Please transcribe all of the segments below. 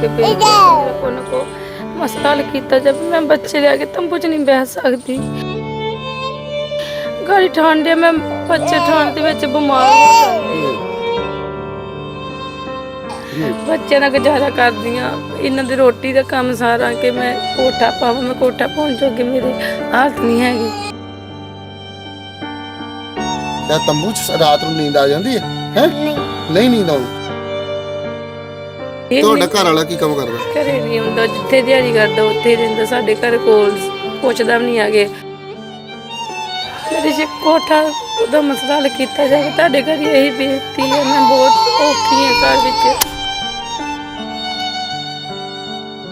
ਕਿ ਮੇਰਾ ਕੋਈ ਨਾ ਕੋ ਮਸਲਾ ਹੱਲ ਕੀਤਾ। ਜਾਵੇ ਮੈਂ ਬੱਚੇ ਲਿਆ ਕੇ ਤੰਬੂ 'ਚ ਨਹੀਂ ਬਹਿ ਸਕਦੀ। ਗਾੜੀ ਠੰਡੇ ਮੈਂ ਬੱਚੇ ਠੰਡ ਦੇ ਵਿੱਚ ਬਿਮਾਰ ਹੋ ਜਾਂਦੀ ਬੱਚਿਆਂ ਨਾਲ ਗੁਜ਼ਾਰਾ ਕਰਦੀਆਂ ਇਹਨਾਂ ਦੀ ਰੋਟੀ ਦਾ ਕੰਮ ਸਾਰਾ ਕਿ ਮੈਂ ਕੋਠਾ ਪਾਵਾਂ ਮੈਂ ਕੋਠਾ ਪਹੁੰਚ ਜੋਗੇ ਮੇਰੇ ਹਾਲਤ ਨਹੀਂ ਹੈਗੀ। ਜਾਂ ਤੰਬੂ 'ਚ ਰਾਤ ਨੂੰ ਨੀਂਦ ਆ ਜਾਂਦੀ ਹੈ? ਹੈ? ਨਹੀਂ। ਨਹੀਂ ਨੀਂਦ ਆਉਂਦੀ। ਇਹ ਤੁਹਾਡਾ ਘਰ ਵਾਲਾ ਕੀ ਕੰਮ ਕਰਦਾ? ਘਰੇ ਨਹੀਂ ਹੁੰਦਾ ਜਿੱਥੇ ਦਿਹਾੜੀ ਕਰਦਾ ਉੱਥੇ ਹੀ ਰਹਿੰਦਾ ਸਾਡੇ ਘਰ ਕੋਲ ਪੁੱਛਦਾ ਵੀ ਨਹੀਂ ਆਗੇ ਮੇਰੇ ਜੇ ਕੋਠਾ ਉਹਦਾ ਮਸਲਾ ਹੱਲ ਕੀਤਾ ਜਾਵੇ ਤੁਹਾਡੇ ਘਰ ਹੀ ਇਹੀ ਬੇਨਤੀ ਹੈ ਮੈਂ ਬਹੁਤ ਔਖੀ ਹਾਂ ਘਰ ਵਿੱਚ।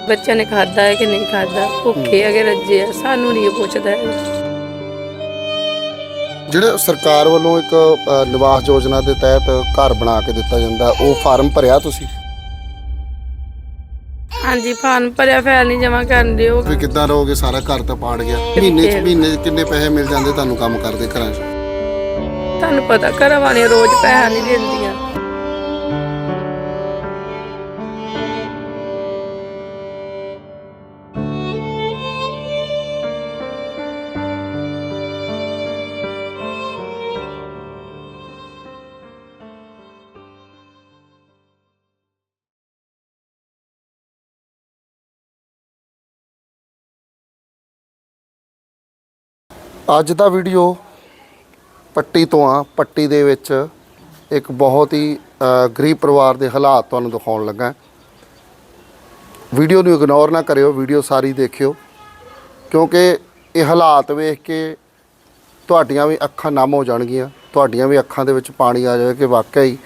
ਬੱਚਿਆਂ ਨੇ ਖਾਦਾ ਹੈ ਕਿ ਨਹੀਂ ਖਾਦਾ ਭੁੱਖੇ ਹੈਗੇ ਰੱਜੇ ਆ ਸਾਨੂੰ ਨਹੀਂ ਇਹ ਪੁੱਛਦਾ ਹੈ। ਜਿਹੜੇ ਸਰਕਾਰ ਵੱਲੋਂ ਇੱਕ ਅ, ਨਿਵਾਸ ਯੋਜਨਾ ਦੇ ਤਹਿਤ ਘਰ ਬਣਾ ਕੇ ਦਿੱਤਾ ਜਾਂਦਾ ਉਹ ਫਾਰਮ ਭਰਿਆ ਤੁਸੀਂ? ਹਾਂਜੀ ਫਾਰਮ ਭਰਿਆ ਫੈਲ ਨਹੀਂ ਜਮਾ ਕਰਨ ਦਿਓ। ਵੀ ਕਿੱਦਾਂ ਰਹੋਗੇ? ਸਾਰਾ ਘਰ ਤਾਂ ਪਾੜ ਗਿਆ। ਮਹੀਨੇ 'ਚ ਮਹੀਨੇ 'ਚ ਕਿੰਨੇ ਪੈਸੇ ਮਿਲ ਜਾਂਦੇ ਤੁਹਾਨੂੰ ਕੰਮ ਕਰਦੇ ਘਰਾਂ 'ਚ? ਤੁਹਾਨੂੰ ਪਤਾ ਘਰਾਂ ਵਾਲੀਆਂ ਰੋਜ਼ ਪੈਸਾ ਨਹੀਂ ਦਿੰਦੀਆਂ। ਅੱਜ ਦਾ ਵੀਡੀਓ ਪੱਟੀ ਤੋਂ ਆ, ਪੱਟੀ ਦੇ ਵਿੱਚ ਇੱਕ ਬਹੁਤ ਹੀ ਗਰੀਬ ਪਰਿਵਾਰ ਦੇ ਹਾਲਾਤ ਤੁਹਾਨੂੰ ਦਿਖਾਉਣ ਲੱਗਾ। ਵੀਡੀਓ ਨੂੰ ਇਗਨੋਰ ਨਾ ਕਰਿਓ ਵੀਡੀਓ ਸਾਰੀ ਦੇਖਿਓ, ਕਿਉਂਕਿ ਇਹ ਹਾਲਾਤ ਵੇਖ ਕੇ ਤੁਹਾਡੀਆਂ ਵੀ ਅੱਖਾਂ ਨਮ ਹੋ ਜਾਣਗੀਆਂ, ਤੁਹਾਡੀਆਂ ਵੀ ਅੱਖਾਂ ਦੇ ਵਿੱਚ ਪਾਣੀ ਆ ਜਾਵੇ ਕਿ ਵਾਕਿਆ ਹੀ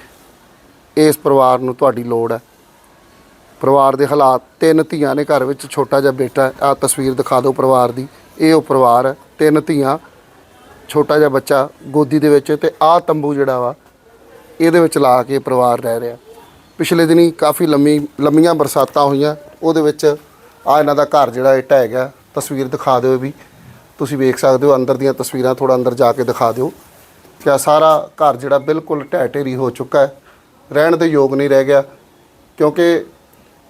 ਇਸ ਪਰਿਵਾਰ ਨੂੰ ਤੁਹਾਡੀ ਲੋੜ ਹੈ। ਪਰਿਵਾਰ ਦੇ ਹਾਲਾਤ ਤਿੰਨ ਧੀਆਂ ਨੇ ਘਰ ਵਿੱਚ, ਛੋਟਾ ਜਿਹਾ ਬੇਟਾ ਆ ਤਸਵੀਰ ਦਿਖਾ ਦਿਓ ਪਰਿਵਾਰ ਦੀ, ਇਹ ਉਹ ਪਰਿਵਾਰ ਹੈ। ਤਿੰਨ ਧੀਆਂ, ਛੋਟਾ ਜਿਹਾ ਬੱਚਾ ਗੋਦੀ ਦੇ ਵਿੱਚ ਤੇ ਆਹ ਤੰਬੂ ਜਿਹੜਾ ਵਾ, ਇਹਦੇ ਵਿੱਚ ਲਾ ਕੇ ਪਰਿਵਾਰ ਰਹਿ ਰਿਹਾ। ਪਿਛਲੇ ਦਿਨੀ ਕਾਫੀ ਲੰਮੀ, ਲੰਮੀਆਂ ਬਰਸਾਤਾਂ ਹੋਈਆਂ, ਉਹਦੇ ਵਿੱਚ ਆ ਇਹਨਾਂ ਦਾ ਘਰ ਜਿਹੜਾ ਇਹ ਢਹਿ ਗਿਆ ਤਸਵੀਰ ਦਿਖਾ ਦਿਓ ਵੀ। ਤੁਸੀਂ ਵੇਖ ਸਕਦੇ ਹੋ ਅੰਦਰ ਦੀਆਂ ਤਸਵੀਰਾਂ ਥੋੜਾ ਅੰਦਰ ਜਾ ਕੇ ਦਿਖਾ ਦਿਓ। ਕਿ ਆਹ ਸਾਰਾ ਘਰ ਜਿਹੜਾ ਬਿਲਕੁਲ ਢਹਿ ਢੇਰੀ ਹੋ ਚੁੱਕਾ ਹੈ। ਰਹਿਣ ਦੇ ਯੋਗ ਨਹੀਂ ਰਹਿ ਗਿਆ, ਕਿਉਂਕਿ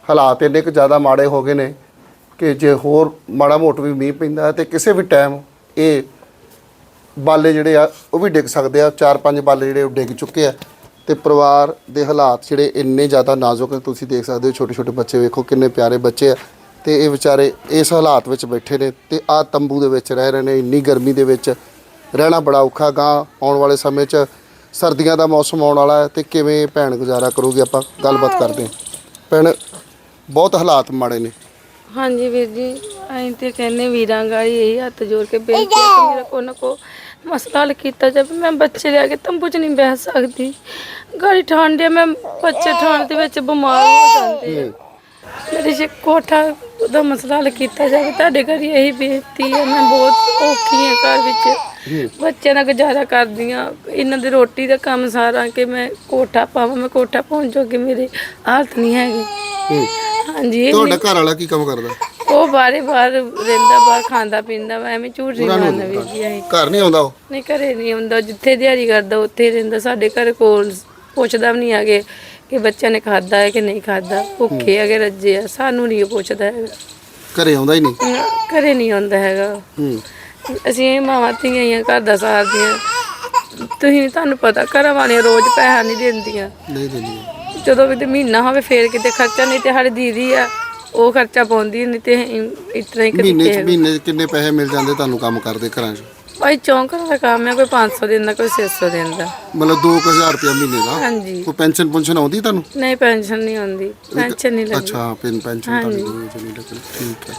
ਹਾਲਾਤ ਇੰਨੇ ਕੁ ਜ਼ਿਆਦਾ ਮਾੜੇ ਹੋ ਗਏ ਨੇ ਕਿ ਜੇ ਹੋਰ ਮਾੜਾ ਮੋਟ ਵੀ ਮੀਂਹ ਪੈਂਦਾ ਹੈ ਤੇ ਕਿਸੇ ਵੀ ਟਾਈਮ ਇਹ ਬਾਲੇ ਜਿਹੜੇ ਆ, ਉਹ ਵੀ ਡਿੱਗ ਸਕਦੇ ਆ। ਚਾਰ ਪੰਜ ਬਾਲੇ ਜਿਹੜੇ ਉਹ ਡਿੱਗ ਚੁੱਕੇ ਆ। ਤੇ ਪਰਿਵਾਰ ਦੇ ਹਾਲਾਤ ਜਿਹੜੇ ਇੰਨੇ ਜ਼ਿਆਦਾ ਨਾਜ਼ੁਕ ਨੇ, ਤੁਸੀਂ ਦੇਖ ਸਕਦੇ ਹੋ ਛੋਟੇ ਛੋਟੇ ਬੱਚੇ ਵੇਖੋ ਕਿੰਨੇ ਪਿਆਰੇ ਬੱਚੇ ਆ। ਤੇ ਇਹ ਵਿਚਾਰੇ ਇਸ ਹਾਲਾਤ ਵਿੱਚ ਬੈਠੇ ਨੇ ਤੇ ਆ ਤੰਬੂ ਦੇ ਵਿੱਚ ਰਹਿ ਰਹੇ ਨੇ, ਇੰਨੀ ਗਰਮੀ ਦੇ ਵਿੱਚ। ਰਹਿਣਾ ਬੜਾ ਔਖਾ ਗਾ, ਆਉਣ ਵਾਲੇ ਸਮੇਂ 'ਚ ਸਰਦੀਆਂ ਦਾ ਮੌਸਮ ਆਉਣ ਵਾਲਾ ਹੈ ਤੇ ਕਿਵੇਂ ਭੈਣ ਗੁਜ਼ਾਰਾ ਕਰੂਗੀ ਆਪਾਂ, ਗੱਲਬਾਤ ਕਰਦੇ ਹਾਂ। ਭੈਣ, ਬਹੁਤ ਹਾਲਾਤ ਮਾੜੇ ਨੇ। ਹਾਂਜੀ ਵੀਰ ਜੀ, ਅਸੀਂ ਤੇ ਕਹਿੰਨੇ ਵੀਰਾਂ ਗਾੜੀ ਇਹੀ ਹੱਥ ਜੋੜ ਕੇ ਬੇਨਤੀ ਹੈ ਕਿ ਮੇਰਾ ਕੋਈ ਨਾ ਕੋ ਮਸਲਾ ਹੱਲ ਕੀਤਾ ਜਾਵੇ। ਮੈਂ ਬੱਚੇ ਲਿਆ ਕੇ ਤੰਬੂ 'ਚ ਨਹੀਂ ਬਹਿ ਸਕਦੀ। ਗਾੜੀ ਠੰਡੇ ਮੈਂ ਬੱਚੇ ਠੰਡ ਦੇ ਵਿੱਚ ਬਿਮਾਰ ਹੋ ਜਾਂਦੇ ਆ। ਮੇਰੇ ਜੇ ਕੋਠਾ ਦਾ ਮਸਲਾ ਹੱਲ ਕੀਤਾ ਜਾਵੇ, ਤੁਹਾਡੇ ਘਰ ਇਹੀ ਬੇਨਤੀ ਹੈ। ਮੈਂ ਬਹੁਤ ਔਖੀ ਹਾਂ ਘਰ ਵਿੱਚ। ਬੱਚਿਆਂ ਨਾਲ ਗੁਜ਼ਾਰਾ ਕਰਦੀ ਹਾਂ ਇਹਨਾਂ ਦੀ ਰੋਟੀ ਦਾ ਕੰਮ ਸਾਰਾ ਕਿ ਮੈਂ ਕੋਠਾ ਪਾਵਾਂ, ਮੈਂ ਕੋਠਾ ਪਹੁੰਚ ਜੋਗੇ ਮੇਰੀ ਹਾਲਤ ਨਹੀਂ ਹੈਗੀ। ਹਾਂਜੀ। ਤੁਹਾਡਾ ਘਰ ਵਾਲਾ ਕੀ ਕੰਮ ਕਰਦਾ? ਉਹ ਬਾਰੇ ਬਾਹਰ ਰਹਿੰਦਾ ਬਾਹਰ ਖਾਂਦਾ ਪੀਂਦਾ ਵਾ ਐਵੇਂ ਝੂਠ ਨਹੀਂ ਮਾਰਨਾ ਵੀਰ ਜੀ ਅਸੀਂ। ਘਰ ਨਹੀਂ ਆਉਂਦਾ ਉਹ? ਨਹੀਂ ਘਰੇ ਨਹੀਂ ਹੁੰਦਾ ਜਿੱਥੇ ਦਿਹਾੜੀ ਕਰਦਾ ਉੱਥੇ ਹੀ ਰਹਿੰਦਾ। ਸਾਡੇ ਘਰ ਕੋਲ ਪੁੱਛਦਾ ਵੀ ਨਹੀਂ ਆਗੇ ਕਿ ਬੱਚਿਆਂ ਨੇ ਖਾਦਾ ਹੈ ਕਿ ਨਹੀਂ ਖਾਦਾ ਭੁੱਖੇ ਹੈਗੇ ਰੱਜੇ ਆ। ਸਾਨੂੰ ਨਹੀਂ ਪੁੱਛਦਾ ਹੈਗਾ। ਘਰੇ ਆਉਂਦਾ ਹੀ ਨਹੀਂ? ਘਰੇ ਨਹੀਂ ਆਉਂਦਾ ਹੈਗਾ। ਹੂੰ। ਅਸੀਂ ਇਹ ਮਾਵਾਂ ਧੀਆਂ ਹੀ ਆ ਘਰ ਦਾ ਸਾਰਦੀਆਂ ਤੁਸੀਂ ਤੁਹਾਨੂੰ ਪਤਾ ਘਰਾਂ ਵਾਲੀਆਂ ਰੋਜ਼ ਪੈਸਾ ਨਹੀਂ ਦਿੰਦੀਆਂ। ਨਹੀਂ ਦਿੰਦੀ ਜਦੋਂ ਵੀ ਤੇ ਮਹੀਨਾ ਹੋਵੇ ਫੇਰ ਕਿਤੇ ਖਰਚਾ ਨਹੀਂ ਤੇ ਸਾਡੀ ਦੀਦੀ ਆ ਉਹ ਖਰਚਾ ਪਾਉਂਦੀ ਨਹੀਂ ਤੇ ਤਰ੍ਹਾਂ ਹੀ ਮਹੀਨੇ 'ਚ ਮਹੀਨੇ 'ਚ ਕਿੰਨੇ ਪੈਸੇ ਮਿਲ ਜਾਂਦੇ ਤੁਹਾਨੂੰ ਕੰਮ ਕਰਦੇ ਘਰਾਂ 'ਚ? ਭਾਈ ਚੌਂਕ ਦਾ ਕੰਮ ਹੈ ਕੋਈ 500 ਦਿਨ ਦਾ ਕੋਈ 600 ਦਿਨ ਦਾ ਮਤਲਬ 2000 ਰੁਪਏ ਮਹੀਨੇ ਦਾ? ਹਾਂਜੀ। ਕੋਈ ਪੈਨਸ਼ਨ ਪੁੰਸ਼ਨ ਆਉਂਦੀ ਤੁਹਾਨੂੰ? ਨਹੀਂ ਪੈਨਸ਼ਨ ਨਹੀਂ ਆਉਂਦੀ ਪੈਨਸ਼ਨ ਨਹੀਂ ਲੱਗਦੀ। ਅੱਛਾ ਪੈਨ ਪੈਨਸ਼ਨ ਤੁਹਾਡੀ ਨਹੀਂ ਨਹੀਂ ਲੱਗਦੀ ਠੀਕ ਹੈ।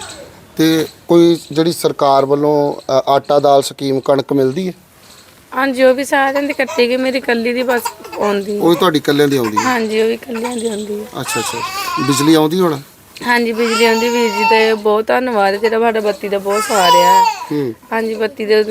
ਤੇ ਕੋਈ ਜਿਹੜੀ ਸਰਕਾਰ ਵੱਲੋਂ ਅ, ਆਟਾ ਦਾਲ ਸਕੀਮ ਕਣਕ ਮਿਲਦੀ ਹੈ? ਹਾਂਜੀ ਉਹ ਵੀ ਸਾਰਿਆਂ ਦੀ ਕੱਟੀ ਗਈ ਮੇਰੀ ਕੱਲੀ ਦੀ ਬਸ ਆਉਂਦੀ। ਹੈ। ਉਹ ਤੁਹਾਡੀ ਇਕੱਲਿਆਂ ਦੀ ਆਉਂਦੀ ਹੈ? ਹਾਂਜੀ ਉਹ ਵੀ ਕੱਲਿਆਂ ਦੀ ਆਉਂਦੀ ਹੈ। ਅੱਛਾ ਅੱਛਾ। ਬਿਜਲੀ ਆਉਂਦੀ ਹੁਣ? ਹਾਂਜੀ ਬਿਜਲੀ ਆਉਂਦੀ ਵੀਰ ਜੀ ਦਾ ਬਹੁਤ ਧੰਨਵਾਦ ਜਿਹੜਾ ਸਾਡਾ ਬੱਤੀ ਦਾ ਬਹੁਤ ਸਹਾਰਿਆ ਹੈ ਹੂੰ। ਹਾਂਜੀ ਬੱਤੀ ਦੇ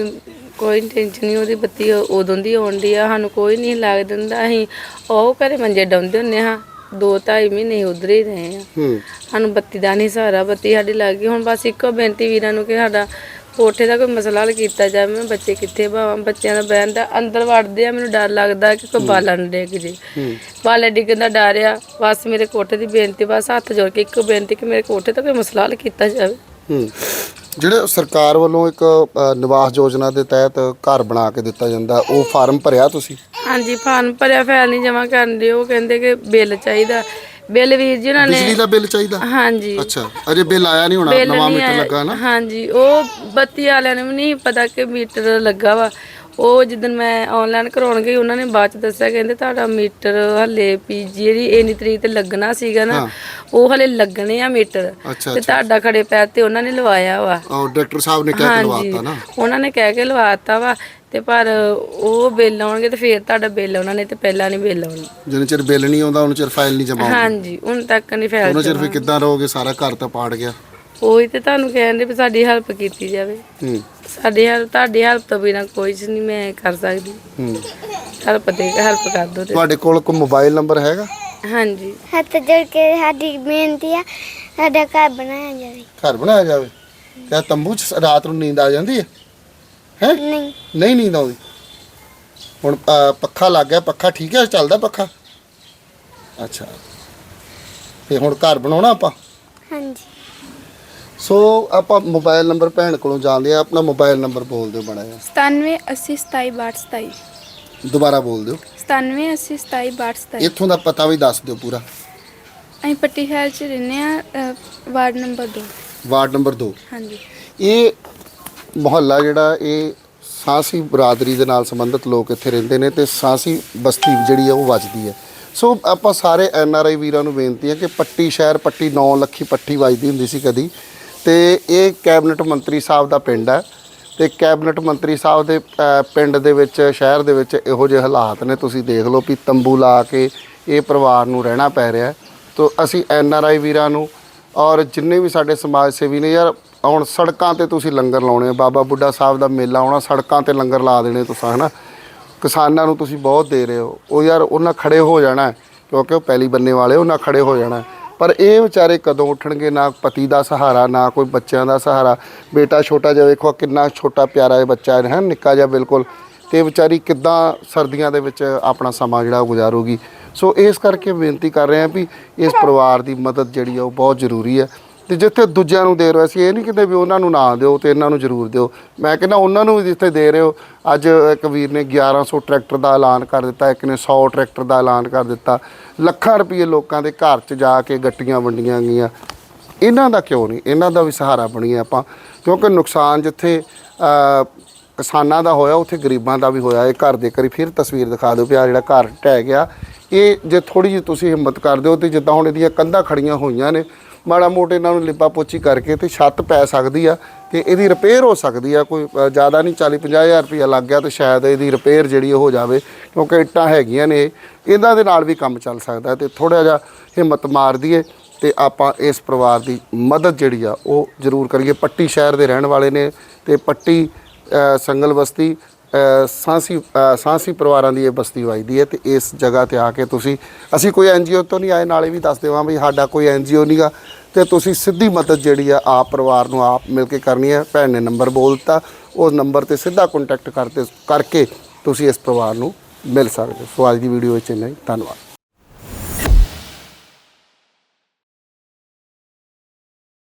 ਕੋਈ ਟੈਨਸ਼ਨ ਨਹੀਂ ਉਹਦੀ ਬੱਤੀ ਉਦੋਂ ਦੀ ਆਉਂਦੀ ਆ ਸਾਨੂੰ ਕੋਈ ਨਹੀਂ ਲੱਗ ਦਿੰਦਾ। ਅਸੀਂ ਉਹ ਘਰੇ ਮੰਜੇ ਡਾਉਂਦੇ ਹੁੰਨੇ ਹਾਂ ਦੋ ਢਾਈ ਮਹੀਨੇ ਉਧਰ ਹੀ ਰਹੇ ਆ ਹੂੰ। ਸਾਨੂੰ ਬੱਤੀ ਦਾ ਨਹੀਂ ਸਹਾਰਾ ਬੱਤੀ ਸਾਡੀ ਲੱਗ ਗਈ। ਹੁਣ ਬਸ ਇੱਕੋ ਬੇਨਤੀ ਵੀਰਾਂ ਨੂੰ ਕਿ ਸਾਡਾ ਕੋਠੇ ਦਾ ਕੋਈ ਮਸਲਾ ਹੱਲ ਕੀਤਾ ਜਾਵੇ ਮੈਂ ਬੱਚੇ ਕਿੱਥੇ ਭਾਵਾਂ? ਬੱਚਿਆਂ ਦਾ ਬਹਿਣ ਦਾ ਅੰਦਰ ਵੜਦੇ ਆ ਮੈਨੂੰ ਡਰ ਲੱਗਦਾ ਕਿ ਕੋਈ ਬਾਲਣ ਡਿੱਗ ਜੇ। ਬਾਲੇ ਡਿੱਗਣ ਦਾ ਡਰ ਆ ਬਸ ਮੇਰੇ ਕੋਠੇ ਦੀ ਬੇਨਤੀ ਬਸ ਹੱਥ ਜੋੜ ਕੇ ਇੱਕੋ ਬੇਨਤੀ ਕਿ ਮੇਰੇ ਕੋਠੇ ਦਾ ਕੋਈ ਮਸਲਾ ਹੱਲ ਕੀਤਾ ਜਾਵੇ। ਜਿਹੜੇ ਸਰਕਾਰ ਵੱਲੋਂ ਇੱਕ ਨਿਵਾਸ ਯੋਜਨਾ ਦੇ ਤਹਿਤ ਘਰ ਬਣਾ ਕੇ ਦਿੱਤਾ ਜਾਂਦਾ ਉਹ ਫਾਰਮ ਭਰਿਆ ਤੁਸੀਂ? ਹਾਂਜੀ ਫਾਰਮ ਭਰਿਆ ਫਾਈਲ ਨਹੀਂ ਜਮਾ ਕਰਨ ਦੇ ਉਹ ਕਹਿੰਦੇ ਕਿ ਬਿੱਲ ਚਾਹੀਦਾ। ਬਿੱਲ ਵੀਰ ਜੀ ਉਹਨਾਂ ਬਿਜਲੀ ਨੇ ਦਾ ਬਿੱਲ ਚਾਹੀਦਾ? ਹਾਂਜੀ। ਅੱਛਾ ਅਜੇ ਬਿੱਲ ਆਇਆ ਨਹੀਂ ਹੋਣਾ ਬਿੱਲ ਨਵਾਂ ਨਹੀਂ ਮੀਟਰ ਆਇਆ। ਲੱਗਾ ਨਾ? ਹਾਂਜੀ ਉਹ ਬੱਤੀ ਵਾਲਿਆਂ ਨੂੰ ਵੀ ਨਹੀਂ ਪਤਾ ਕਿ ਮੀਟਰ ਲੱਗਾ ਵਾ। ਉਹ ਜਿੱਦਨ ਮੈਂ ਆਨਲਾਈਨ ਕਰਾਉਣ ਗਈ ਉਹਨਾਂ ਨੇ ਬਾਅਦ ਚ ਦੱਸਿਆ ਕਹਿੰਦੇ ਤੁਹਾਡਾ ਮੀਟਰ ਹਲੇ ਪੀ ਜਿਹੜੀ ਇੰਨੀ ਤਰੀਕ ਤੇ ਲੱਗਣਾ ਸੀਗਾ ਨਾ। ਉਹ ਹਲੇ ਲੱਗਣੇ ਆ ਮੀਟਰ। ਅੱਛਾ ਤੇ ਅੱਛਾ। ਤੁਹਾਡਾ ਖੜੇ ਪੈਰ ਤੇ ਉਹਨਾਂ ਨੇ ਲਵਾਇਆ ਵਾ। ਉਹ ਡਾਕਟਰ ਸਾਹਿਬ ਨੇ ਕਹਿ ਕੇ ਲਵਾਤਾ ਨਾ। ਉਹਨਾਂ ਨੇ ਕਹਿ ਕੇ ਲਵਾਤਾ ਵਾ। ਤੇ ਪਰ ਉਹ ਬਿੱਲ ਆਉਣਗੇ ਤੇ ਫੇਰ ਤੁਹਾਡਾ ਬਿੱਲ ਉਹਨਾਂ ਨੇ ਤੇ ਪਹਿਲਾਂ ਨਹੀਂ ਬਿੱਲ ਆਉਣਾ। ਜਿੰਨੇ ਚਿਰ ਬਿੱਲ ਨਹੀਂ ਆਉਂਦਾ ਉਹਨਾਂ ਚਿਰ ਫਾਈਲ ਨਹੀਂ ਜਮਾ ਹੁੰਦੀ। ਹਾਂਜੀ ਹੁਣ ਤੱਕ ਨਹੀਂ ਫੈਲ ਉਹਨਾਂ ਚਿਰ ਫਿਰ ਕਿੱਦਾਂ ਰਹੋਗੇ? ਸਾਰਾ ਘਰ ਤਾਂ ਪਾੜ ਗਿਆ। ਉਹੀ ਤੇ ਤੁਹਾਨੂੰ ਕਹਿੰਦੇ ਵੀ ਸਾਡੀ ਹੈਲਪ ਕੀਤੀ ਜਾਵੇ। ਹੂੰ। ਸਾਡੀ ਹੈਲਪ ਤੁਹਾਡੀ ਹੈਲਪ ਤੋਂ ਬਿਨਾ ਕੋਈ ਚੀਜ਼ ਨਹੀਂ ਮੈਂ ਕਰ ਸਕਦੀ। ਹੂੰ। ਹੈਲਪ ਦੇ ਹੈਲਪ ਕਰ ਦੋ ਤੇ। ਤੁਹਾਡੇ ਕੋਲ ਕੋਈ ਮੋਬਾਈਲ ਨੰਬਰ ਹੈਗਾ? ਹਾਂਜੀ। ਹੱਥ ਜੋੜ ਕੇ ਸਾਡੀ ਬੇਨਤੀ ਆ ਸਾਡਾ ਘਰ ਬਣਾਇਆ ਜਾਵੇ। ਘਰ ਬਣਾਇਆ ਜਾਵੇ? ਕਿਆ ਤੰਬੂ 'ਚ ਰਾਤ ਨੂੰ ਨੀਂਦ ਆ ਜਾਂਦੀ ਹੈ? ਹੈ? ਨਹੀਂ। ਨਹੀਂ ਨੀਂਦ ਆਉਂਦੀ। ਹੁਣ ਅ, ਪੱਖਾ ਲੱਗ ਗਿਆ ਪੱਖਾ ਠੀਕ ਹੈ ਚੱਲਦਾ ਪੱਖਾ? ਅੱਛਾ। ਤੇ ਹੁਣ ਘਰ ਬਣਾਉਣਾ ਆਪਾਂ? ਹਾਂਜੀ। ਸੋ ਆਪਾਂ ਮੋਬਾਈਲ ਨੰਬਰ ਭੈਣ ਕੋਲੋਂ ਜਾਣਦੇ ਆ ਆਪਣਾ ਮੋਬਾਈਲ ਨੰਬਰ ਬੋਲ ਦਿਓ ਬੜਾ ਜਿਹਾ। 97 80 27 62 27 ਦੁਬਾਰਾ ਬੋਲ ਦਿਓ। 97 80 27 62 27 ਇੱਥੋਂ ਦਾ ਪਤਾ ਵੀ ਦੱਸ ਦਿਓ ਪੂਰਾ। ਅਸੀਂ ਪੱਟੀ ਸ਼ਹਿਰ ਚ ਰਹਿੰਦੇ ਆ ਵਾਰਡ ਨੰਬਰ 2 ਵਾਰਡ ਨੰਬਰ 2 ਹਾਂਜੀ। ਇਹ ਮੁਹੱਲਾ ਜਿਹੜਾ ਇਹ ਸਾਂਸੀ ਬਰਾਦਰੀ ਦੇ ਨਾਲ ਸੰਬੰਧਿਤ ਲੋਕ ਇੱਥੇ ਰਹਿੰਦੇ ਨੇ ਤੇ ਸਾਂਸੀ ਬਸਤੀ ਜਿਹੜੀ ਆ ਉਹ ਵੱਜਦੀ ਹੈ। ਸੋ ਆਪਾਂ ਸਾਰੇ ਐਨ ਆਰ ਆਈ ਵੀਰਾਂ ਨੂੰ ਬੇਨਤੀ ਹੈ ਕਿ ਪੱਟੀ ਸ਼ਹਿਰ, ਪੱਟੀ 9 ਲੱਖੀ ਪੱਟੀ ਵੱਜਦੀ ਹੁੰਦੀ ਸੀ ਕਦੀ। ਤੇ ਇਹ ਕੈਬਨਿਟ ਮੰਤਰੀ ਸਾਹਿਬ ਦਾ ਪਿੰਡ ਹੈ ਤੇ ਕੈਬਨਿਟ ਮੰਤਰੀ ਸਾਹਿਬ ਦੇ ਪਿੰਡ ਦੇ ਵਿੱਚ, ਸ਼ਹਿਰ ਦੇ ਵਿੱਚ ਇਹੋ ਜਿਹੇ ਹਾਲਾਤ ਨੇ। ਤੁਸੀਂ ਦੇਖ ਲਓ ਵੀ ਤੰਬੂ ਲਾ ਕੇ ਇਹ ਪਰਿਵਾਰ ਨੂੰ ਰਹਿਣਾ ਪੈ ਰਿਹਾ। ਤੋ ਅਸੀਂ ਐਨ ਆਰ ਆਈ ਵੀਰਾਂ ਨੂੰ ਔਰ ਜਿੰਨੇ ਵੀ ਸਾਡੇ ਸਮਾਜ ਸੇਵੀ ਨੇ ਯਾਰ ਹੁਣ ਸੜਕਾਂ ਤੇ ਤੁਸੀਂ ਲੰਗਰ ਲਾਉਣੇ ਆ। ਬਾਬਾ ਬੁੱਢਾ ਸਾਹਿਬ ਦਾ ਮੇਲਾ ਆਉਣਾ ਸੜਕਾਂ ਤੇ ਲੰਗਰ ਲਾ ਦੇਣੇ ਤੁਸੀਂ ਹਨਾ? ਕਿਸਾਨਾਂ ਨੂੰ ਤੁਸੀਂ ਬਹੁਤ ਦੇ ਰਹੇ ਹੋ। ਉਹ ਯਾਰ ਉਹਨਾਂ ਖੜੇ ਹੋ ਜਾਣਾ ਕਿਉਂਕਿ ਉਹ ਪਹਿਲੀ ਬੰਨੇ ਵਾਲੇ ਉਹਨਾਂ ਖੜੇ ਹੋ ਜਾਣਾ। ਪਰ ਇਹ ਵਿਚਾਰੇ ਕਦੋਂ ਉੱਠਣਗੇ? ਨਾ ਪਤੀ ਦਾ ਸਹਾਰਾ ਨਾ ਕੋਈ ਬੱਚਿਆਂ ਦਾ ਸਹਾਰਾ। ਬੇਟਾ ਛੋਟਾ ਜਿਹਾ ਵੇਖੋ ਕਿੰਨਾ ਛੋਟਾ ਪਿਆਰਾ ਜਿਹਾ ਬੱਚਾ ਹੈ ਨਿੱਕਾ ਜਿਹਾ ਬਿਲਕੁਲ। ਤੇ ਵਿਚਾਰੀ ਕਿੱਦਾਂ ਸਰਦੀਆਂ ਦੇ ਵਿੱਚ ਆਪਣਾ ਸਮਾਂ ਜਿਹੜਾ ਉਹ ਗੁਜ਼ਾਰੂਗੀ। ਸੋ ਇਸ ਕਰਕੇ ਬੇਨਤੀ ਕਰ ਰਹੇ ਹਾਂ ਵੀ ਇਸ ਪਰਿਵਾਰ ਦੀ ਮਦਦ ਜਿਹੜੀ ਆ ਉਹ ਬਹੁਤ ਜ਼ਰੂਰੀ ਹੈ। ਤੇ ਜਿੱਥੇ ਦੂਜਿਆਂ ਨੂੰ ਦੇ ਰਹੇ ਹੋ, ਅਸੀਂ ਇਹ ਨਹੀਂ ਕਿਤੇ ਵੀ ਉਹਨਾਂ ਨੂੰ ਨਾ ਦਿਓ ਤੇ ਇਹਨਾਂ ਨੂੰ ਜ਼ਰੂਰ ਦਿਓ। ਮੈਂ ਕਹਿੰਦਾ ਉਹਨਾਂ ਨੂੰ ਵੀ ਜਿੱਥੇ ਦੇ ਰਹੇ ਹੋ, ਅੱਜ ਇੱਕ ਵੀਰ ਨੇ 1100 ਟਰੈਕਟਰ ਦਾ ਐਲਾਨ ਕਰ ਦਿੱਤਾ, ਇੱਕ ਨੇ 100 ਟਰੈਕਟਰ ਦਾ ਐਲਾਨ ਕਰ ਦਿੱਤਾ। ਲੱਖਾਂ ਰੁਪਏ ਲੋਕਾਂ ਦੇ ਘਰ 'ਚ ਜਾ ਕੇ ਗੱਟੀਆਂ ਵੰਡੀਆਂ ਗਈਆਂ। ਇਹਨਾਂ ਦਾ ਕਿਉਂ ਨਹੀਂ? ਇਹਨਾਂ ਦਾ ਵੀ ਸਹਾਰਾ ਬਣੀਏ ਆਪਾਂ। ਕਿਉਂਕਿ ਨੁਕਸਾਨ ਜਿੱਥੇ ਕਿਸਾਨਾਂ ਦਾ ਹੋਇਆ, ਉੱਥੇ ਗਰੀਬਾਂ ਦਾ ਵੀ ਹੋਇਆ। ਇਹ ਘਰ ਦੇ ਕਰੀ ਫਿਰ ਤਸਵੀਰ ਦਿਖਾ ਦਿਓ ਵੀ ਆਹ ਜਿਹੜਾ ਘਰ ਢਹਿ ਗਿਆ। ਇਹ ਜੇ ਥੋੜੀ ਜਿਹੀ ਤੁਸੀਂ ਹਿੰਮਤ ਕਰ ਦਿਓ ਤੇ ਜਿੱਦਾਂ ਹੁਣ ਇਹਦੀਆਂ ਕੰਧਾਂ ਖੜੀਆਂ ਹੋਈਆਂ ਨੇ ਮਾੜਾ ਮੋਟੇ ਇਹਨਾਂ ਨੂੰ ਲਿਪਾ ਪੋਚੀ ਕਰਕੇ ਤੇ ਛੱਤ ਪੈ ਸਕਦੀ ਆ ਤੇ ਇਹਦੀ ਰਿਪੇਅਰ ਹੋ ਸਕਦੀ ਆ, ਕੋਈ ਜ਼ਿਆਦਾ ਨਹੀਂ 40 ਹਜ਼ਾਰ ਰੁਪਇਆ ਲੱਗ ਗਿਆ ਤੇ ਸ਼ਾਇਦ ਇਹਦੀ ਰਿਪੇਅਰ ਜਿਹੜੀ ਉਹ ਹੋ ਜਾਵੇ, ਕਿਉਂਕਿ ਇੱਟਾਂ ਹੈਗੀਆਂ ਨੇ ਇਹਨਾਂ ਦੇ ਨਾਲ ਵੀ ਕੰਮ ਚੱਲ ਸਕਦਾ ਤੇ ਥੋੜਾ ਜਿਹਾ ਹਿੰਮਤ ਮਾਰ ਦਈਏ ਤੇ ਆਪਾਂ ਇਸ ਪਰਿਵਾਰ ਦੀ ਮਦਦ ਜਿਹੜੀ ਆ, ਉਹ ਜ਼ਰੂਰ ਕਰੀਏ। ਪੱਟੀ ਸ਼ਹਿਰ ਦੇ ਰਹਿਣ ਵਾਲੇ ਨੇ ਤੇ ਪੱਟੀ ਸੰਗਲ ਬਸਤੀ ਸਾਂਸੀ ਸਾਂਸੀ ਪਰਿਵਾਰਾਂ ਦੀ ਇਹ ਬਸਤੀ ਵਜਦੀ ਹੈ ਤੇ ਇਸ ਜਗ੍ਹਾ ਤੇ ਆ ਕੇ ਤੁਸੀਂ, ਅਸੀਂ ਕੋਈ ਐਨਜੀਓ ਤੋਂ ਨਹੀਂ ਆਏ, ਨਾਲੇ ਵੀ ਦੱਸ ਦੇਵਾਂ ਵੀ ਸਾਡਾ ਕੋਈ ਐਨਜੀਓ ਨਹੀਂਗਾ ਤੇ ਤੁਸੀਂ ਸਿੱਧੀ ਮਦਦ ਜਿਹੜੀ ਆ ਆਪ ਪਰਿਵਾਰ ਨੂੰ ਆਪ ਮਿਲ ਕੇ ਕਰਨੀ ਹੈ ਭੈਣ ਨੇ ਨੰਬਰ ਬੋਲ ਦਿੱਤਾ। ਉਸ ਨੰਬਰ ਤੇ ਸਿੱਧਾ ਕੰਟੈਕਟ ਕਰਤੇ ਕਰਕੇ ਤੁਸੀਂ ਇਸ ਪਰਿਵਾਰ ਨੂੰ ਮਿਲ ਸਕਦੇ ਹੋ। ਸੋ ਅੱਜ ਦੀ ਵੀਡੀਓ ਵਿੱਚ ਇੰਨਾ ਹੀ। ਧੰਨਵਾਦ।